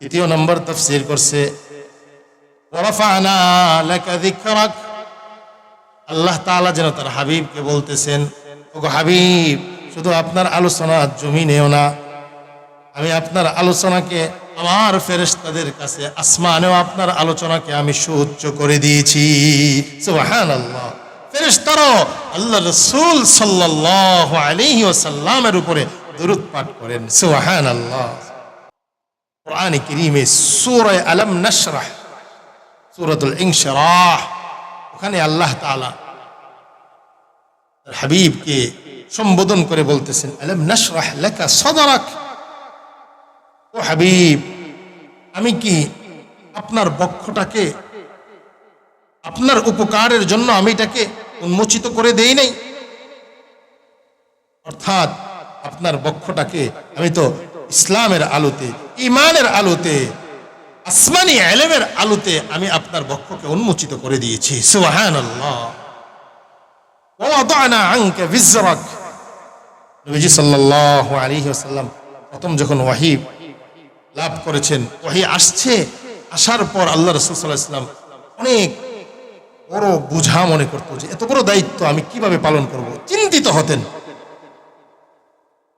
তৃতীয় নম্বর তফসির করছে আল্লাহ তাআলা যেন তার হাবিবকে বলতেছেন হাবিব, শুধু আপনার আলোচনা জমিনেও না। আমি আপনার আলোচনাকে, আমার ফেরেশতাদের কাছে, আসমানেও আপনার আলোচনাকে আমি সুউচ্চ করে দিয়েছি। সুবহানাল্লাহ। ফেরেশতারাও আল্লাহ রাসূল আলাইহি ওয়াসাল্লামের উপরে দরুদ পাঠ করেন। সুবহানাল্লাহ। কোরআনে কারীমে সূরা আলম নাশরাহ, সূরাতুল ইনশিরাহ, ওখানে আল্লাহ তার হাবিবকে সম্বোধন করে বলতেছেন, আলম নাশরাহ লাকা সাদরাক? ও হাবিব, আমি কি আপনার বক্ষটাকে, আপনার উপকারের জন্য আমি এটাকে উন্মোচিত করে দেই নাই? অর্থাৎ আপনার বক্ষটাকে আমি তো ইসলামের আলোতে ইমানের আলোতে, আসমানি এলেমের আলোতে আমি আপনার বক্ষকে উন্মোচিত করে দিয়েছি। প্রথম যখন ওয়াহিব লাভ করেছেন ওহি আসছে, আসার পর আল্লাহ রসুল অনেক বড় বুঝা মনে করতো যে এত বড় দায়িত্ব আমি কীভাবে পালন করব। চিন্তিত হতেন।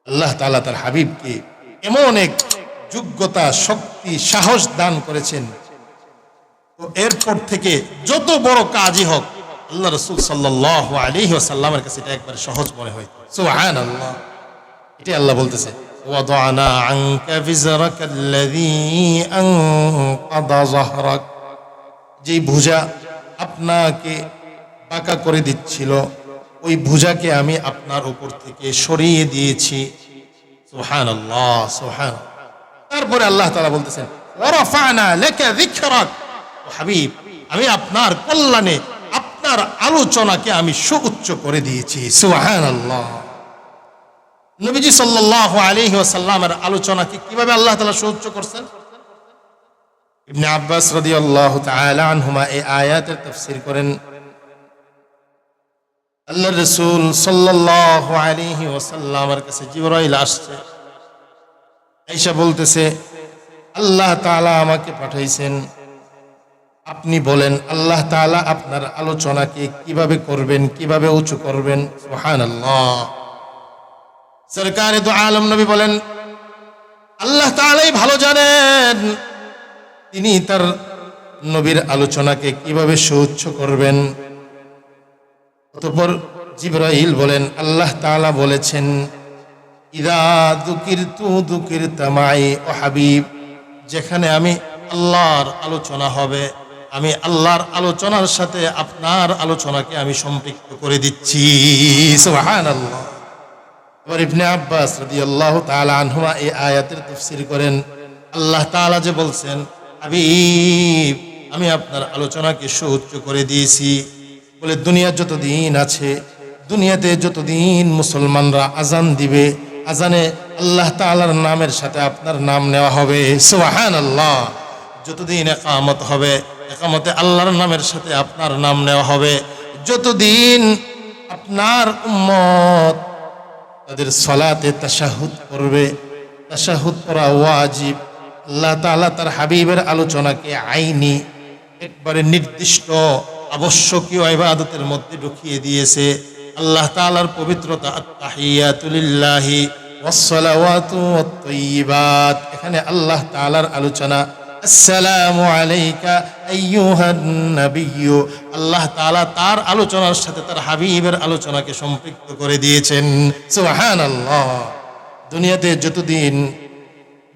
আল্লাহ তাআলা তার হাবিবকে এমন এক যোগ্যতা শক্তি সাহস দান করেছেন তো এরপর থেকে যত বড় কাজই হোক আল্লাহ রসুল সাল্লাহ আলাইহি ওয়াসাল্লামের কাছে এটা একবার সহজ মনে হয় সুবহানাল্লাহ এটাই আল্লাহ বলতেছে وضعنا عنك وزرك الذي أنقض ظهرك যে ভুজা আপনাকে বাঁকা করে দিচ্ছিল ওই ভুজাকে আমি আপনার উপর থেকে সরিয়ে দিয়েছি সুহান আল্লাহ সুহান তারপরে আল্লাহ তালা বলতেছেন যিকরাক। হাবিব, আমি আপনার কল্যাণে আপনার আলোচনাকে আমি সুউচ্চ করে দিয়েছি। সুবহানাল্লাহ। নবীজি সাল্লাল্লাহু আলাইহি ওয়াসাল্লামের আলোচনাকে কীভাবে আল্লাহ তাআলা সুউচ্চ করছেন? ইবনে আব্বাস রাদিয়াল্লাহু তাআলা আনহুমা এই আয়াতের তাফসীর করেন আল্লাহর রসুল সাল্লাল্লাহু আলাইহি ওয়াসাল্লামের কাছে জিবরাইল আসছে। আয়েশা বলতেছে, আল্লাহ তাআলা আমাকে পাঠাইছেন। আপনি বলেন, আল্লাহ তাআলা আপনার আলোচনাকে কীভাবে করবেন, কীভাবে উঁচু করবেন? সুবহানাল্লাহ। সরকারে তো আলম নবী বলেন, আল্লাহ তাআলাই ভালো জানেন। তিনি তার নবীর আলোচনাকে কীভাবে সুউচ্চ করবেন? অতঃপর জিব্রাইল বলেন, আল্লাহ তাআলা বলেছেন, ইদা দুকির তু দুকির তামাই ও হাবিব, যেখানে আমি আল্লাহর আলোচনা হবে, আমি আল্লাহর আলোচনার সাথে আপনার আলোচনাকে আমি সম্পৃক্ত করে দিচ্ছি। ইবনে আব্বাস আয়াতের তাফসীর করেন। আল্লাহ তাআলা যে বলছেন, হাবিব, আমি আপনার আলোচনাকে সুউচ্চ করে দিয়েছি। বলে দুনিয়ার যতদিন আছে, দুনিয়াতে যতদিন মুসলমানরা আজান দিবে আজানে আল্লাহ তাআলার নামের সাথে আপনার নাম নেওয়া হবে। সোহান আল্লাহ যতদিন একামত হবে, একামতে আল্লাহর নামের সাথে আপনার নাম নেওয়া হবে। যতদিন আপনার উম্মত তাদের সলাতে তাশাহুদ করবে, তাশাহুদ করা ওয়াজিব, আল্লাহ তাআলা তার হাবিবের আলোচনাকে আইনি, একবারে নির্দিষ্ট আবশ্যকীয় ইবাদতের মধ্যে ঢুকিয়ে দিয়েছে। আল্লাহ তাআলার পবিত্রতা আত্তাহিয়াতুলিল্লাহি ওয়াসসালাওয়াতু ওয়াত-তাইয়্যিবাত এখানে আল্লাহ তাআলার আলোচনা, আসসালামু আলাইকা আইয়ুহান নাবিয়্যু। আল্লাহ তাআলা তার আলোচনার সাথে তার হাবিবের আলোচনাকে সম্পৃক্ত করে দিয়েছেন। সুবহানাল্লাহ। দুনিয়াতে যতদিন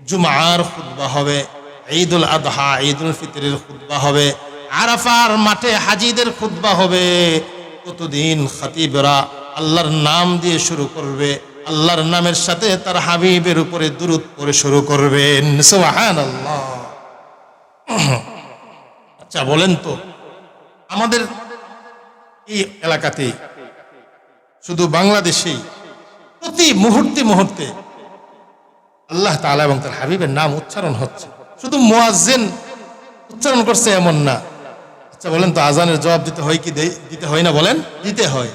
জুমার খুতবা হবে, ঈদুল আদহা, ঈদুল ফিতরের খুতবা হবে আরাফার মাঠে হাজিদের খুতবা হবে। ততদিন খাতিবরা আল্লাহর নাম দিয়ে শুরু করবে, আল্লাহর নামের সাথে তার হাবিবের উপরে দুরুদ করে শুরু করবেন। সুবহানাল্লাহ। আচ্ছা বলেন তো, আমাদের এই এলাকাতে শুধু বাংলাদেশেই, প্রতি মুহূর্তে মুহূর্তে আল্লাহ তাআলা এবং তার হাবিবের নাম উচ্চারণ হচ্ছে। শুধু মুয়াজ্জিন উচ্চারণ করছে এমন না। আচ্ছা বলেন তো আজানের জবাব দিতে হয় কি দিতে হয় না বলেন? দিতে হয়।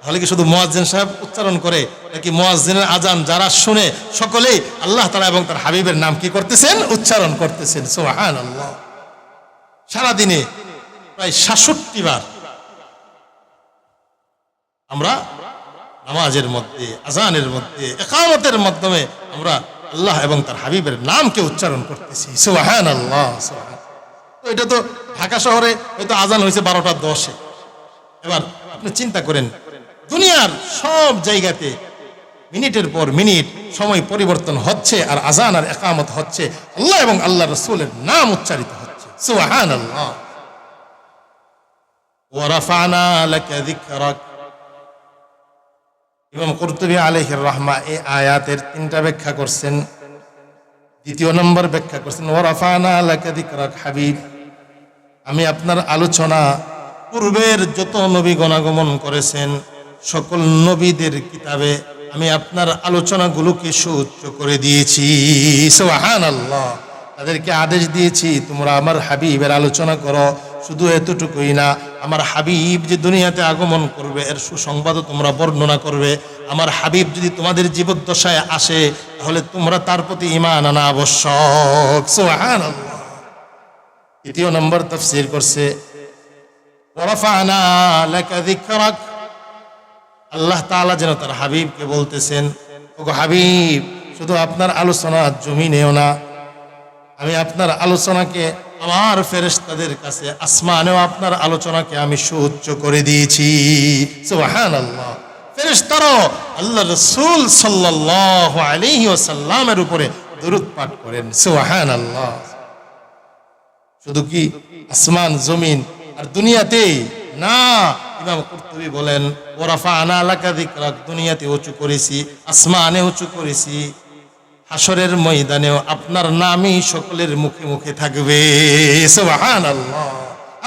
তাহলে কি শুধু মোয়াজ্জেন সাহেব উচ্চারণ করে নাকি মোয়াজ্জেনের আজান যারা শুনে সকলেই আল্লাহ তালা এবং তার হাবিবের নাম কি করতেছেন? উচ্চারণ করতেছেন। সোহান আল্লাহ সারাদিনে প্রায় সাতষট্টি বার আমরা নামাজের মধ্যে আজানের মধ্যে একামতের মাধ্যমে আমরা আল্লাহ এবং তার হাবিবের নামকে উচ্চারণ করতেছি। সুবাহান আল্লাহ সুবহান। তো এটা তো ঢাকা শহরে হয়তো আজান হয়েছে বারোটা দশে। এবার আপনি চিন্তা করেন, দুনিয়ার সব জায়গাতে মিনিটের পর মিনিট সময় পরিবর্তন হচ্ছে আর আজান আর একামত হচ্ছে। আল্লাহ এবং আল্লাহ রসুলের নাম উচ্চারিত হচ্ছে। সুবাহান আল্লাহ ইমাম কুরতুবী আলাইহির রহমা এই আয়াতের তিনটা ব্যাখ্যা করছেন। দ্বিতীয় নম্বর ব্যাখ্যা করছেন ওয়ারাফানা লাকা যিকরাক হাবিব। আমি আপনার আলোচনা পূর্বের যত নবী গণাগমন করেছেন, সকল নবীদের কিতাবে আমি আপনার আলোচনাগুলোকে সুউচ্চ করে দিয়েছি। সোহান আল্লাহ তাদেরকে আদেশ দিয়েছি, তোমরা আমার হাবিবের আলোচনা করো। শুধু এতটুকুই না, আমার হাবিব যে দুনিয়াতে আগমন করবে, এর সুসংবাদও তোমরা বর্ণনা করবে। আমার হাবিব যদি তোমাদের জীবদ্দশায় আসে, তাহলে তোমরা তার প্রতি ইমান আনা আবশ্যক। সোহান আল্লাহ তৃতীয় নম্বর তফসির করছে আল্লাহ তাআলা যেন তার হাবিবকে বলতেছেন, ওগো হাবিব, শুধু আপনার আলোচনা জমি নেও না। আমি আপনার আলোচনাকে, আমার ফেরেশতাদের কাছে, আসমানেও আপনার আলোচনাকে আমি সুউচ্চ করে দিয়েছি। সুবহানাল্লাহ। আল্লাহ রাসূল উপরে দরুদ পাঠ করেন। শুধু কি আসমান, জমিন আর না, ইমাম বলেন দুনিয়াতে উঁচু করেছি, আসমানে উঁচু করেছি। হাসরের ময়দানেও আপনার নামই সকলের মুখে মুখে থাকবে। সুবহানাল্লাহ।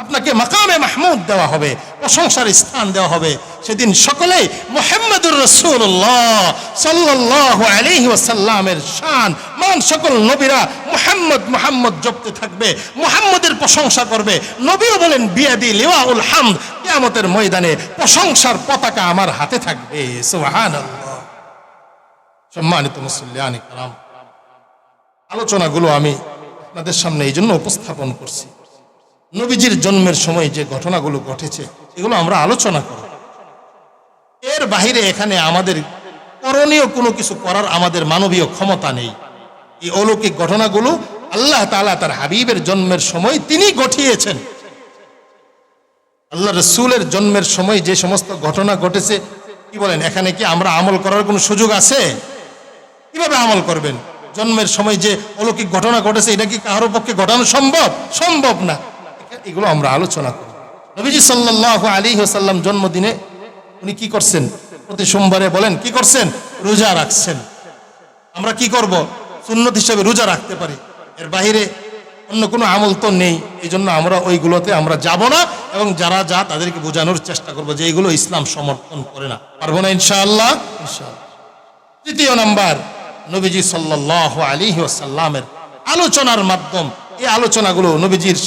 আপনাকে মাকামে মাহমুদ দেওয়া হবে। প্রশংসার স্থান দেওয়া হবে। সেদিন সকলে মোহাম্মদুর রসুল্লাহ সাল্লাহ আলাইহি ওয়াসাল্লামের শান, মান সকল নবীরা মোহাম্মদ মোহাম্মদ জপতে থাকবে, মোহাম্মদের প্রশংসা করবে। নবীও বলেন, বিয়াদি লিওয়াউল হামদ, কিয়ামতের ময়দানে প্রশংসার পতাকা আমার হাতে থাকবে। সুবহানাল্লাহ। সম্মানিত মুসল্লিয়ানি কালাম আলোচনাগুলো আমি আপনাদের সামনে এই জন্য উপস্থাপন করছি। নবীজির জন্মের সময় যে ঘটনাগুলো ঘটেছে এগুলো আমরা আলোচনা করব। এর বাহিরে এখানে আমাদের করণীয় কোনো কিছু করার আমাদের মানবীয় ক্ষমতা নেই। এই অলৌকিক ঘটনাগুলো আল্লাহ তাআলা তার হাবিবের জন্মের সময় তিনি ঘটিয়েছেন। আল্লাহ রসুলের জন্মের সময় যে সমস্ত ঘটনা ঘটেছে, কি বলেন, এখানে কি আমরা আমল করার কোনো সুযোগ আছে? কীভাবে আমল করবেন? জন্মের সময় যে অলৌকিক ঘটনা ঘটেছে, এটা কি কারোর পক্ষে ঘটানো সম্ভব? সম্ভব না। এগুলো আমরা আলোচনা করি নবীজি সাল্লাহ আলী সাল্লাম জন্মদিনে উনি কি করছেন? প্রতি সোমবারে বলেন, কি করছেন? রোজা রাখছেন। আমরা কি করব? সুন্নত হিসাবে রোজা রাখতে পারি। এর বাইরে অন্য কোনো আমল তো নেই। এই জন্য আমরা ওইগুলোতে আমরা যাব না এবং যারা যা তাদেরকে বোঝানোর চেষ্টা করব যে এইগুলো ইসলাম সমর্থন করে না। পারব না ইনশাআল্লাহ? তৃতীয় নাম্বার, নবীজি সাল্লাহ আলী ওসাল্লামের আলোচনার মাধ্যম। এই আলোচনাগুলো নবীজির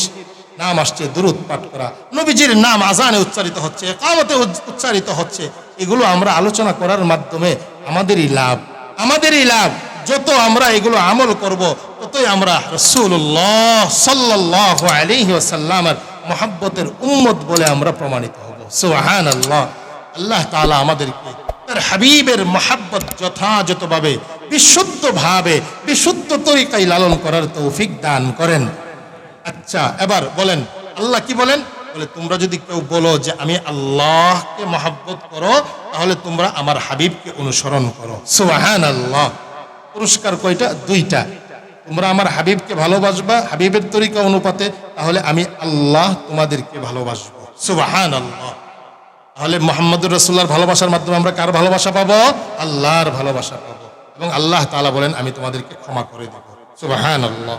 নাম আসছে, দুরুদ পাঠ করা। নবীজির নাম আজানে উচ্চারিত হচ্ছে কামতে উচ্চারিত হচ্ছে। এগুলো আমরা আলোচনা করার মাধ্যমে আমাদেরই লাভ। আমাদেরই লাভ। যত আমরা এগুলো আমল করব, ততই আমরা রসুল্লাহ সাল্লাহ আলিহি ওসাল্লামের মহাব্বতের উম্মত বলে আমরা প্রমাণিত হব। সোহান আল্লাহ আল্লাহ তালা আমাদেরকে তার হাবিবের মহাব্বত যথাযথভাবে, বিশুদ্ধভাবে, বিশুদ্ধ তরিকায় লালন করার তৌফিক দান করেন। আচ্ছা এবার বলেন, আল্লাহ কি বলেন? বলে, তোমরা যদি কেউ বলো যে আমি আল্লাহকে মহাব্বত করো, তাহলে তোমরা আমার হাবিবকে অনুসরণ করো। সুবাহান আল্লাহ পুরস্কার কয়টা? দুইটা। তোমরা আমার হাবিবকে ভালোবাসবা, হাবিবের তরিকা অনুপাতে, তাহলে আমি আল্লাহ তোমাদেরকে ভালোবাসবো। সুবাহান আল্লাহ তাহলে মোহাম্মদুর রসুল্লাহর ভালোবাসার মাধ্যমে আমরা কার ভালোবাসা পাবো? আল্লাহর ভালোবাসা পাবো। এবং আল্লাহ তাআলা বলেন, আমি তোমাদেরকে ক্ষমা করে দেবো। সুবাহান আল্লাহ